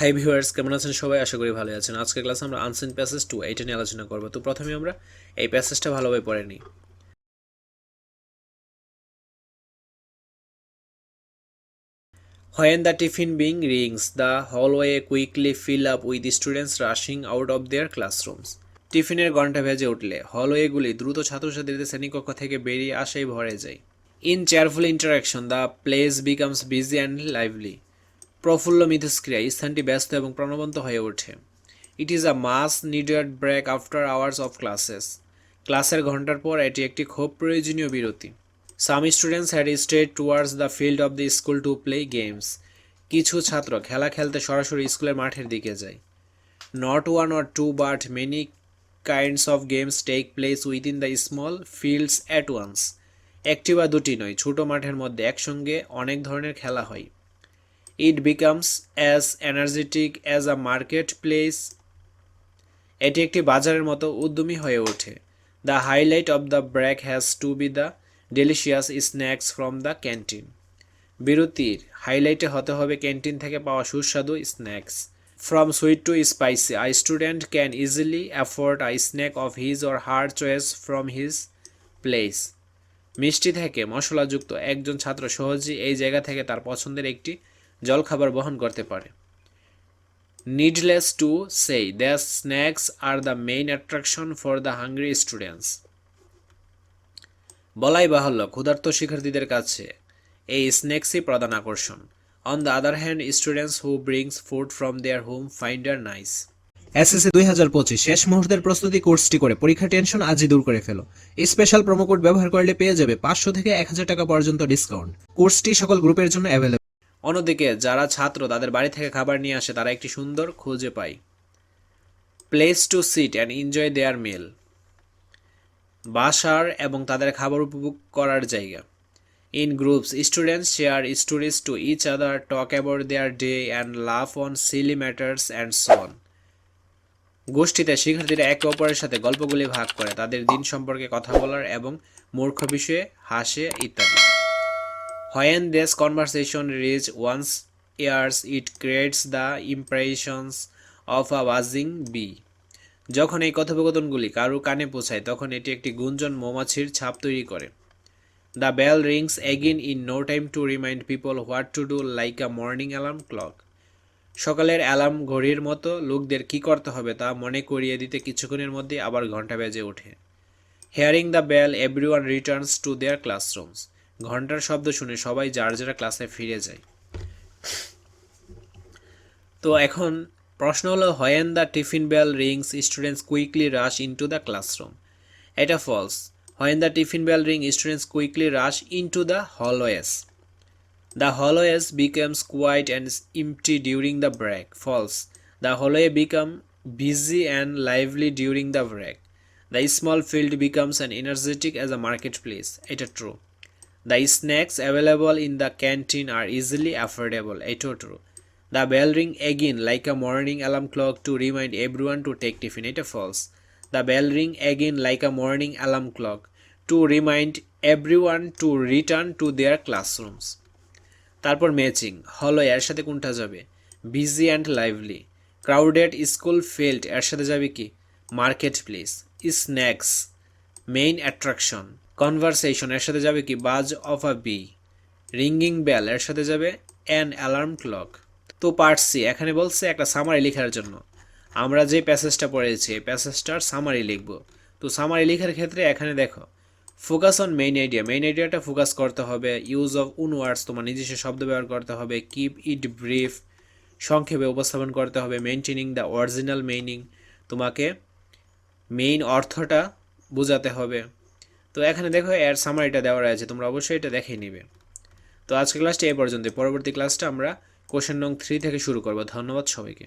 High viewers কেমন আছেন? সবাই আশা করি ভালো আছেন। আজকের ক্লাসে আমরা আনসেন প্যাসেজ টু এইটা নিয়ে আলোচনা করব। তো প্রথমে আমরা এই প্যাসেজটা ভালোভাবে পড়ে নিই। When the tiffin being rings, the hallway quickly fill up with students rushing out of their classrooms. টিফিনের ঘণ্টা ভেজে উঠলে হলওয়েগুলি দ্রুত ছাত্রছাত্রীদের শ্রেণীকক্ষ থেকে বেরিয়ে আসাই ভরে যায়। In cheerful interaction the place becomes busy and lively প্রফুল্ল মিথস্ক্রিয়া স্থানটি ব্যস্ত এবং প্রাণবন্ত হয়ে ওঠে। It is a must needed break after hours of classes ক্লাসের ঘণ্টার পর এটি একটি খুব প্রয়োজনীয় বিরতি। Some students had stayed towards the field of the school to play games কিছু ছাত্র খেলা খেলতে সরাসরি স্কুলের মাঠের দিকে যায়। Not one or two but many kinds of games take place within the small fields at once একটি বা দুটি নয়, ছোট মাঠের মধ্যে একসঙ্গে অনেক ধরনের খেলা হয়। Becomes as energetic as a market place এটি একটি বাজারের মতো উদ্যমী হয়ে ওঠে। The highlight of the break has to be the delicious snacks from the canteen বিরতির হাইলাইটে হতে হবে ক্যান্টিন থেকে পাওয়া সুস্বাদু snacks from sweet to spicy I student can easily afford I snack of his or her choice from his place মিষ্টি থেকে মশলাযুক্ত একজন ছাত্র সহজেই এই জায়গা থেকে তার পছন্দের একটি জলখাবার বহন করতে পারে। Needless to say the snacks are the main attraction for the hungry students বলাই বাহুল্য, ক্ষুধার্ত শিক্ষার্থীদের কাছে এই স্ন্যাক্সই প্রধান আকর্ষণ। On the other hand students who brings food from their home find a nice SSC দুই হাজার পঁচিশ, শেষ মুহূর্তের প্রস্তুতি কোর্সটি করে পরীক্ষা টেনশন আজই দূর করে ফেলো। স্পেশাল প্রোমো কোড ব্যবহার করলে পেয়ে যাবে পাঁচশো থেকে এক হাজার টাকা পর্যন্ত ডিসকাউন্ট কোর্সটি সকল গ্রুপের জন্য অ্যাভেলেবল অন্যদিকে যারা ছাত্র তাদের বাড়ি থেকে খাবার নিয়ে আসে, তারা একটি সুন্দর খুঁজে পায়। Place to sit and enjoy their meal বাসার এবং তাদের খাবার উপভোগ করার জায়গা। In groups students share stories to each other talk about their day and laugh on silly matters and so on গোষ্ঠীতে শিক্ষার্থীরা একে অপরের সাথে গল্পগুলি ভাগ করে, তাদের দিন সম্পর্কে কথা বলার এবং মূর্খ বিষয়ে হাসে ইত্যাদি। When this conversation reaches one's ears, it creates the impressions of a buzzing bee. যখন এই কথোপকথনগুলি কারও কানে পৌঁছায় তখন এটি একটি গুঞ্জন মৌমাছির ছাপ তৈরি করে। The bell rings again in no time to remind people what to do like a morning alarm clock সকালের অ্যালার্ম ঘড়ির মতো লোকদের কী করতে হবে তা মনে করিয়ে দিতে কিছুক্ষণের মধ্যে আবার ঘণ্টা বেজে ওঠে। Hearing the bell everyone returns to their classrooms ঘণ্টার শব্দ শুনে সবাই যার যারা ক্লাসে ফিরে যায়। তো এখন প্রশ্ন হলো when the tiffin bell rings students quickly rush into the classroom এটা false when the tiffin bell ring students quickly rush into the hallways the hallways becomes quiet and empty during the break false the hallway become busy and lively during the break the small field becomes an energetic as a market place এটা true The snacks available in the canteen are easily affordable. এটা true. The bell ring again like a morning alarm clock to remind everyone to take tiffin. এটা false. The bell ring again like a morning alarm clock to remind everyone to return to their classrooms. তারপর matching হলো এর সাথে কোনটা যাবে busy and lively crowded school field এর সাথে যাবে কি market place snacks main attraction conversation এর সাথে যাবে কি? Buzz of a bee. Ringing bell, এর সাথে যাবে অ্যান অ্যালার্ম ক্লক তো পারছি এখানে বলছে একটা সামারি লেখার জন্য। আমরা যে প্যাসেজটা পড়েছি, এই প্যাসেজটার সামারি লিখব। তো সামারি লেখার ক্ষেত্রে এখানে দেখো focus on main idea main আইডিয়াটা ফোকাস করতে হবে ইউজ অফ উন ওয়ার্ডস তোমার নিজস্ব শব্দ ব্যবহার করতে হবে কিপ ইট ব্রিফ সংক্ষেপে উপস্থাপন করতে হবে মেনটেনিং দ্য অরিজিনাল মিনিং তোমাকে মেইন অর্থটা বোঝাতে হবে। তো এখানে দেখো এর সামারিটা দেওয়া রয়েছে, তোমরা অবশ্যই এটা দেখে নিবে। তো আজকের ক্লাসটি এই পর্যন্ত পরবর্তী ক্লাসটা আমরা কোশ্চেন নং থ্রি থেকে শুরু করব। ধন্যবাদ সবাইকে।